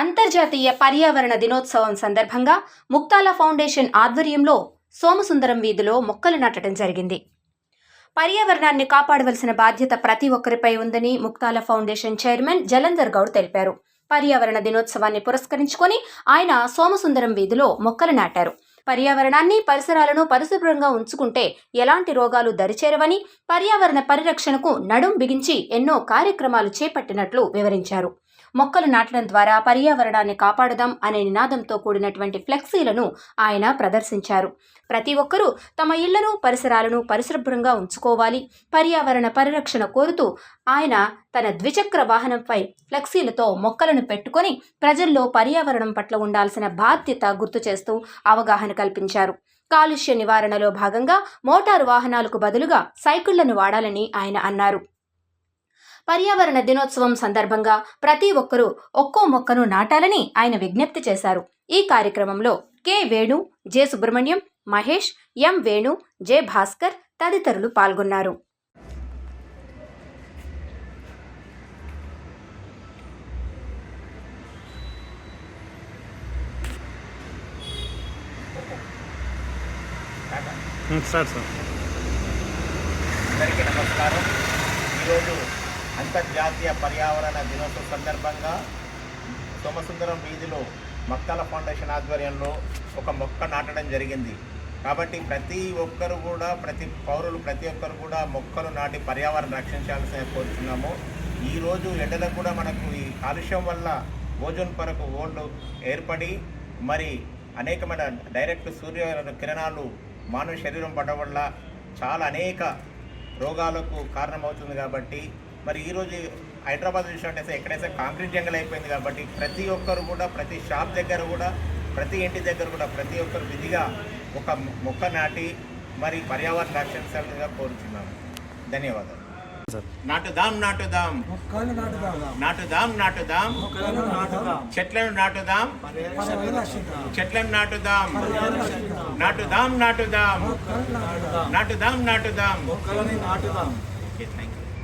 అంతర్జాతీయ పర్యావరణ దినోత్సవం సందర్భంగా ముక్తాల ఫౌండేషన్ ఆధ్వర్యంలో సోమసుందరం వీధిలో మొక్కలు నాటడం జరిగింది. పర్యావరణాన్ని కాపాడవలసిన బాధ్యత ప్రతి ఒక్కరిపై ఉందని ముక్తాల ఫౌండేషన్ చైర్మన్ జలంధర్ గౌడ్ తెలిపారు. పర్యావరణ దినోత్సవాన్ని పురస్కరించుకొని ఆయన సోమసుందరం వీధిలో మొక్కలు నాటారు. పర్యావరణాన్ని పరిసరాలను పరిశుభ్రంగా ఉంచుకుంటే ఎలాంటి రోగాలు దరిచేరవని పర్యావరణ పరిరక్షణకు నడుం బిగించి ఎన్నో కార్యక్రమాలు చేపట్టినట్లు వివరించారు. మొక్కలు నాటడం ద్వారా పర్యావరణాన్ని కాపాడదాం అనే నినాదంతో కూడినటువంటి ఫ్లెక్సీలను ఆయన ప్రదర్శించారు. ప్రతి ఒక్కరూ తమ ఇళ్ళను పరిసరాలను పరిశుభ్రంగా ఉంచుకోవాలి. పర్యావరణ పరిరక్షణ కోరుతూ ఆయన తన ద్విచక్ర వాహనంపై ఫ్లెక్సీలతో మొక్కలను పెట్టుకొని ప్రజల్లో పర్యావరణం పట్ల ఉండాల్సిన బాధ్యత గుర్తు చేస్తూ అవగాహన కల్పించారు. కాలుష్య నివారణలో భాగంగా మోటారు వాహనాలకు బదులుగా సైకిళ్ళను వాడాలని ఆయన అన్నారు. పర్యావరణ దినోత్సవం సందర్భంగా ప్రతి ఒక్కరూ ఒక్కో మొక్కను నాటాలని ఆయన విజ్ఞప్తి చేశారు. ఈ కార్యక్రమంలో K Venu J Subrahmanyam Mahesh M Venu J Bhaskar తదితరులు పాల్గొన్నారు. Sir sir. అందరికీ నమస్కారం. ఈరోజు అంతర్జాతీయ పర్యావరణ దినోత్సవం సందర్భంగా సోమసుందరం వీధిలో మక్కల ఫౌండేషన్ ఆధ్వర్యంలో ఒక మొక్క నాటడం జరిగింది. కాబట్టి ప్రతి ఒక్కరు కూడా ప్రతి పౌరులు ప్రతి ఒక్కరు కూడా మొక్కలు నాటి పర్యావరణం రక్షించాల్సిన కోరుతున్నాము ఈరోజు ఎండలకు కూడా మనకు ఈ కాలుష్యం వల్ల ఓజోన్ పొరకు ఓల్డ్ ఏర్పడి మరి అనేకమైన డైరెక్ట్ సూర్య కిరణాలు మానవ శరీరం పడడం వల్ల చాలా అనేక రోగాలకు కారణమవుతుంది కాబట్టి మరి ఈరోజు హైదరాబాద్ చూసినట్టయితే ఎక్కడైతే కాంక్రీట్ జంగల్ అయిపోయింది కాబట్టి ప్రతి ఒక్కరు కూడా ప్రతి షాప్ దగ్గర కూడా ప్రతి ఇంటి దగ్గర కూడా ప్రతి ఒక్కరు విధిగా ఒక మొక్క నాటి మరి పర్యావరణ రక్షించాలిగా కోరుచున్నాను ధన్యవాదాలు నాటుదాం నాటుదాం నాటుదాం నాటుదాం నాటుదాం మొక్కలను నాటుదాం చెట్లను నాటుదాం చెట్లను నాటుదాం నాటుదాం నాటుదాం మొక్కలను నాటుదాం నాటుదాం నాటుదాం మొక్కలని